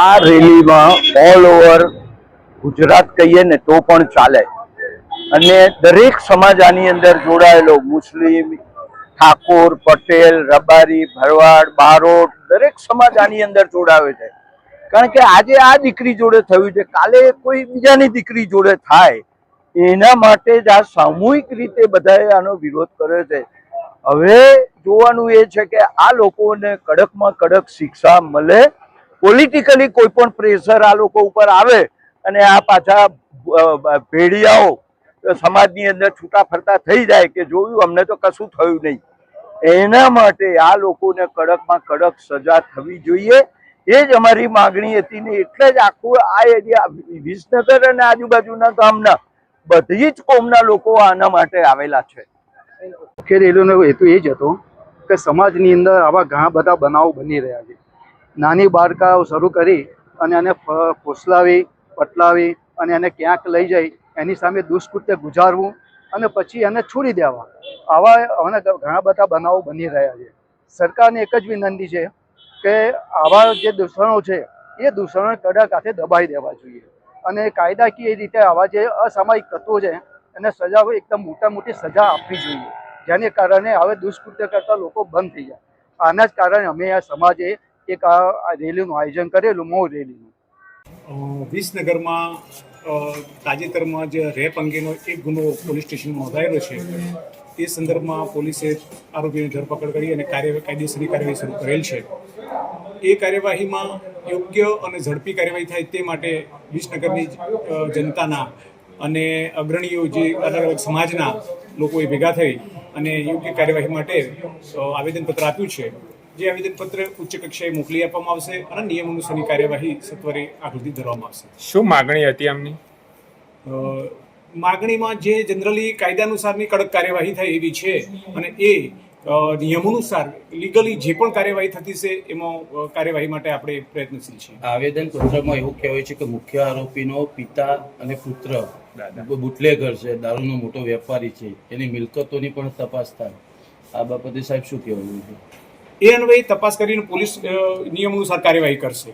આ રેલીમાં all over Gujarat કહીએ ને તો પણ ચાલે. અને દરેક સમાજ આની અંદર જોડાયેલો મુસ્લિમ, ઠાકોર, પટેલ, રબારી, ભરવાડ, બારોટ, દરેક સમાજ આની અંદર જોડાવે છે. કારણ કે આજે આ દીકરી જોડે થયું છે. કાલે કોઈ બીજાની દીકરી જોડે થાય, એના માટે જ આ સામૂહિક રીતે બધાએ આનો વિરોધ કર્યો છે. હવે જોવાનું એ છે કે આ લોકોને કડકમાં કડક શિક્ષા મળે પોલિટિકલી કોઈ પણ પ્રેશર આ લોકો ઉપર આવે અને આ પાછા ભેડિયાઓ સમાજની અંદર છૂટા ફરતા થઈ જાય કે જોયું અમને તો કશું થયું નહીં. એના માટે આ લોકોને કડકમાં કડક સજા થવી જોઈએ. એ જ અમારી માગણી હતી ને એટલે જ આખું આ એરિયા, વિસનગર અને આજુબાજુના ગામના બધી જ કોમના લોકો આના માટે આવેલા છે. મુખ્ય રેલીનો હેતુ એ જ હતો કે સમાજની અંદર આવા ઘણા બધા બનાવો બની રહ્યા છે. નાની બાળકાઓ શરૂ કરી અને એને ફોસલાવી, પટલાવી અને એને ક્યાંક લઈ જઈ, એની સામે દુષ્કૃત્ય ગુજારવું અને પછી એને છોડી દેવા. આવા અને ઘણા બધા બનાવો બની રહ્યા છે. સરકારને એક જ વિનંતી છે કે આવા જે દૂષણો છે, એ દૂષણો કડક હાથે દબાઈ દેવા જોઈએ. અને કાયદાકીય રીતે આવા જે અસામાયિક તત્વો છે, એને સજા એકદમ મોટા મોટી સજા આપવી જોઈએ. જેને કારણે હવે દુષ્કૃત્ય કરતા લોકો બંધ થઈ જાય. આના જ કારણે અમે આ સમાજે એક આ રેલીનું આયોજન કરેલું મૌ રેલીનું. વિસનગરમાં તાજેતરમાં જે રેપ અંગેનો એક ગુનો પોલીસ સ્ટેશનમાં નોંધાયેલો છે, તે સંદર્ભમાં પોલીસે આરોપીની ધરપકડ કરી અને કાર્ય, કાયદેસરની કાર્યવાહી શરૂ કરેલ છે. એ કાર્યવાહીમાં યોગ્ય અને ઝડપી કાર્યવાહી થાય તે માટે વિસનગરની જનતાના અને અગ્રણીઓ જે અલગ અલગ સમાજના લોકોએ ભેગા થઈ અને યોગ્ય કાર્યવાહી માટે આવેદનપત્ર આપ્યું છે. જે આવેદનપત્ર ઉચ્ચ કક્ષાએ મોકલી આપવામાં આવશે અને નિયમ અનુસારની કાર્યવાહી સત્વરે આગળથી ધરવામાં આવશે. શું માગણી હતી આમની? માગણીમાં જે જનરલી કાયદા અનુસારની કડક કાર્યવાહી થાય એવી છે અને એ નિયમોનુસાર લીગલી જે પણ કાર્યવાહી થતી છે એમાં કાર્યવાહી માટે આપણે પ્રયત્નશીલ છીએ. આવેદન પત્રમાં એવું કહેવાય છે કે મુખ્ય આરોપીનો પિતા અને પુત્ર બુટલેગર છે દારૂનો મોટો વેપારી છે એની મિલકતોની પણ તપાસ થાય. આ બાબતે સાહેબ શું કહેવું? છે એ અન્વયે તપાસ કરીને પોલીસ નિયમ અનુસાર કાર્યવાહી કરશે.